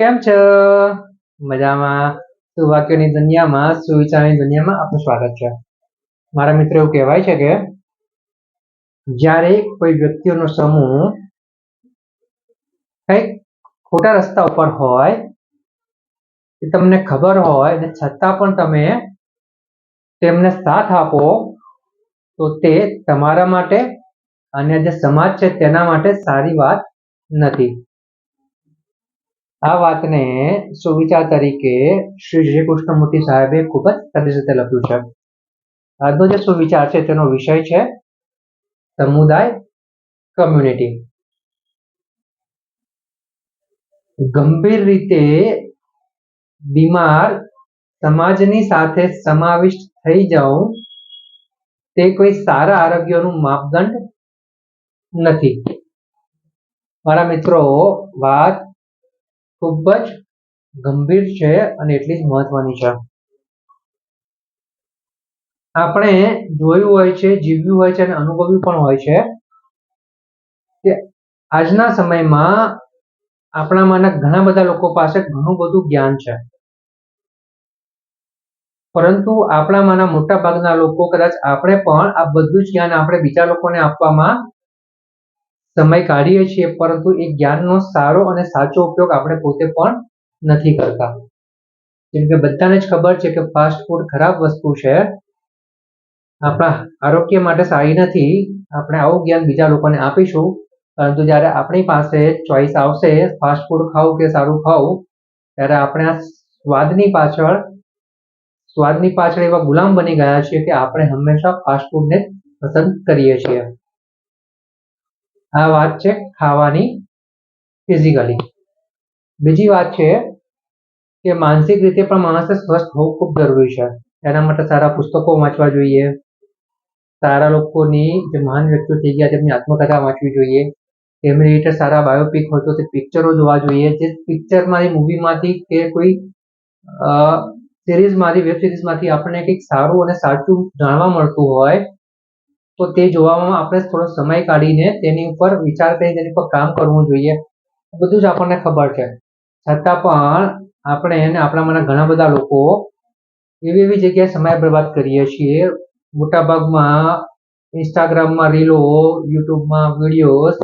કેમ છો? મજામાં. સુવાક્યોની દુનિયામાં, સુવિચારની દુનિયામાં આપનું સ્વાગત છે. મારા મિત્રો, એવું કહેવાય છે કે જ્યારે કોઈ વ્યક્તિઓનો સમૂહ કંઈક ખોટા રસ્તા ઉપર હોય, એ તમને ખબર હોય અને છતાં પણ તમે તેમને સાથ આપો, તો તે તમારા માટે અને જે સમાજ છે તેના માટે સારી વાત નથી. આ વાતને સુવિચાર તરીકે શ્રી શ્રી સાહેબે ખૂબ જ સરસ રીતે લખ્યું છે. આજનો જે સુવિચાર છે તેનો વિષય છે સમુદાય કમ્યુનિટી ગંભીર રીતે બીમાર સમાજની સાથે સમાવિષ્ટ થઈ જાઉં તે કોઈ સારા આરોગ્યનું માપદંડ નથી. મારા મિત્રો, વાત ખૂબ જ ગંભીર છે અને એટલી જ મહત્વની છે. આપણે જોયું હોય છે, જીવ્યું હોય છે અને અનુભવ્યું પણ હોય છે કે આજના સમયમાં આપણામાંના ઘણા બધા લોકો પાસે ઘણું બધું જ્ઞાન છે. પરંતુ આપણામાંના મોટા ભાગના લોકો કદાચ આપણે પણ આ બધું જ જ્ઞાન આપણે બીજા લોકોને આપવામાં સમય કાઢીએ છીએ, પરંતુ એ જ્ઞાનનો સારો અને સાચો ઉપયોગ આપણે પોતે પણ નથી કરતા. જેમ કે બધાને જ ખબર છે કે ફાસ્ટ ફૂડ ખરાબ વસ્તુ છે. આપણા આરોગ્ય માટે સારી નથી. આપણે આવું જ્ઞાન બીજા લોકોને આપીશું. પરંતુ જ્યારે આપણી પાસે ચોઈસ આવશે, ફાસ્ટ ફૂડ ખાવું કે સારું ખાવું, ત્યારે આપણે આ સ્વાદની પાછળ સ્વાદની પાછળ એવા ગુલામ બની ગયા છીએ કે આપણે હંમેશા ફાસ્ટ ફૂડને પસંદ કરીએ છીએ. આ વાત છે ખાવાની ફિઝિકલી બીજી વાત છે કે માનસિક રીતે પણ માણસે સ્વસ્થ હોવું ખૂબ જરૂરી છે. એના માટે સારા પુસ્તકો વાંચવા જોઈએ. સારા લોકોની જે મહાન વ્યક્તિઓ થઈ ગયા, તેમની આત્મકથા વાંચવી જોઈએ. એમની રીતે સારા બાયોપિક હોય તો તે પિક્ચરો જોવા જોઈએ. જે પિક્ચરમાંથી મૂવીમાંથી કે કોઈ સિરીઝમાંથી વેબ સિરીઝમાંથી આપણને કંઈક સારું અને સાચું જાણવા મળતું હોય તો તે જોવામાં આપણે થોડો સમય કાઢીને તેની ઉપર વિચાર કરી તેની પર કામ કરવું જોઈએ. બધું જ આપણને ખબર છે. છતાં પણ આપણે અને આપણામાંના ઘણા બધા લોકો એવી એવી જગ્યાએ સમય બરબાદ કરીએ છીએ. મોટાભાગમાં ઇન્સ્ટાગ્રામમાં રીલો યુટ્યુબમાં વિડીયોઝ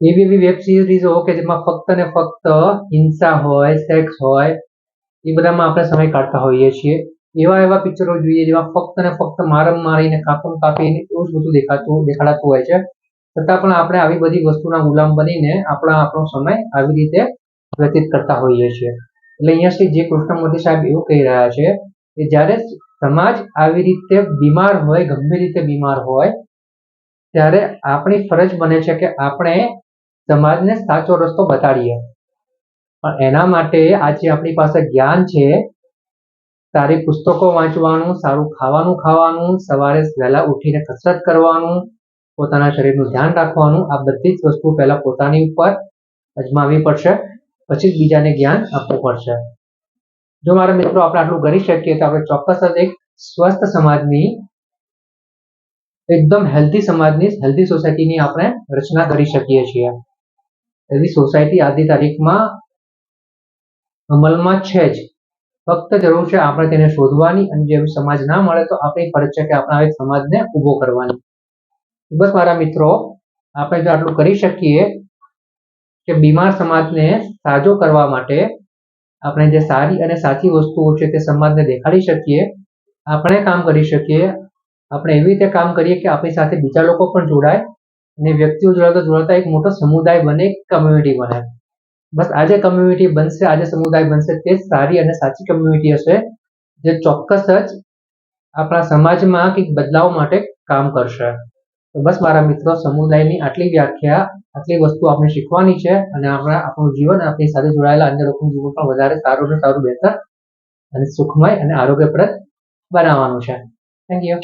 એવી એવી વેબ સિરીઝો કે જેમાં ફક્ત ને ફક્ત હિંસા હોય સેક્સ હોય, એ બધામાં આપણે સમય કાઢતા હોઈએ છીએ. એવા એવા પિક્ચરો જોઈએ જેમાં ફક્ત ને ફક્ત મારમ મારીને, કાપમ કાપીને એવું જ બધું દેખાતું, દેખાડાતું હોય છે. છતાં પણ આપણે આવી બધી વસ્તુના ગુલામ બનીને આપણા આપણો સમય આવી રીતે વ્યતીત કરતા હોઈએ છીએ. એટલે અહીંયા શ્રી જે કૃષ્ણમૂર્તિ સાહેબ એવું કહી રહ્યા છે કે જ્યારે સમાજ આવી રીતે બીમાર હોય, ગંભીર રીતે બીમાર હોય, ત્યારે આપણી ફરજ બને છે કે આપણે સમાજને સાચો રસ્તો બતાડીએ. પણ એના માટે આજે આપણી પાસે જ્ઞાન છે સારી પુસ્તકો વાંચવાનું, સારું ખાવાનું ખાવાનું, સવારે વહેલા ઉઠીને કસરત કરવાનું, પોતાના શરીરનું ધ્યાન રાખવાનું, આ બધી જ વસ્તુ પહેલા પોતાની ઉપર અજમાવવી પડશે, પછી જ બીજાને જ્ઞાન આપવું પડશે. જો મારા મિત્રો આપણે આટલું કરી શકીએ તો આપણે ચોક્કસ જ એક સ્વસ્થ સમાજની, એકદમ હેલ્ધી સમાજની હેલ્ધી સોસાયટીની આપણે રચના કરી શકીએ છીએ. એવી સોસાયટી આજની તારીખમાં અમલમાં છે જ. ફક્ત જરૂર છે આપણે તેને શોધવાની અને જે સમાજ ના મળે તો આપણી ફરજ છે કે આપણા સમાજને ઊભો કરવાની. બસ મારા મિત્રો, આપણે જો આટલું કરી શકીએ કે બીમાર સમાજને સાજો કરવા માટે આપણે જે સારી અને સાચી વસ્તુઓ છે તે સમાજને દેખાડી શકીએ, આપણે કામ કરી શકીએ, આપણે એવી રીતે કામ કરીએ કે આપણી સાથે બીજા લોકો પણ જોડાય અને વ્યક્તિઓ જોડાતા જોડાતા એક મોટો સમુદાય બને કમ્યુનિટી બને. બસ આજે કમ્યુનિટી બનશે, આજે સમુદાય બનશે તે સારી અને સાચી કમ્યુનિટી હશે, જે ચોક્કસ જ આપણા સમાજમાં કંઈક બદલાવ માટે કામ કરશે. તો બસ મારા મિત્રો, સમુદાયની આટલી વ્યાખ્યા, આટલી વસ્તુ આપણે શીખવાની છે અને આપણા, આપણું જીવન આપણી સાથે જોડાયેલા અન્ય લોકોનું જીવન પણ વધારે સારું ને સારું, બહેતર અને સુખમય અને આરોગ્યપ્રદ બનાવવાનું છે. Thank you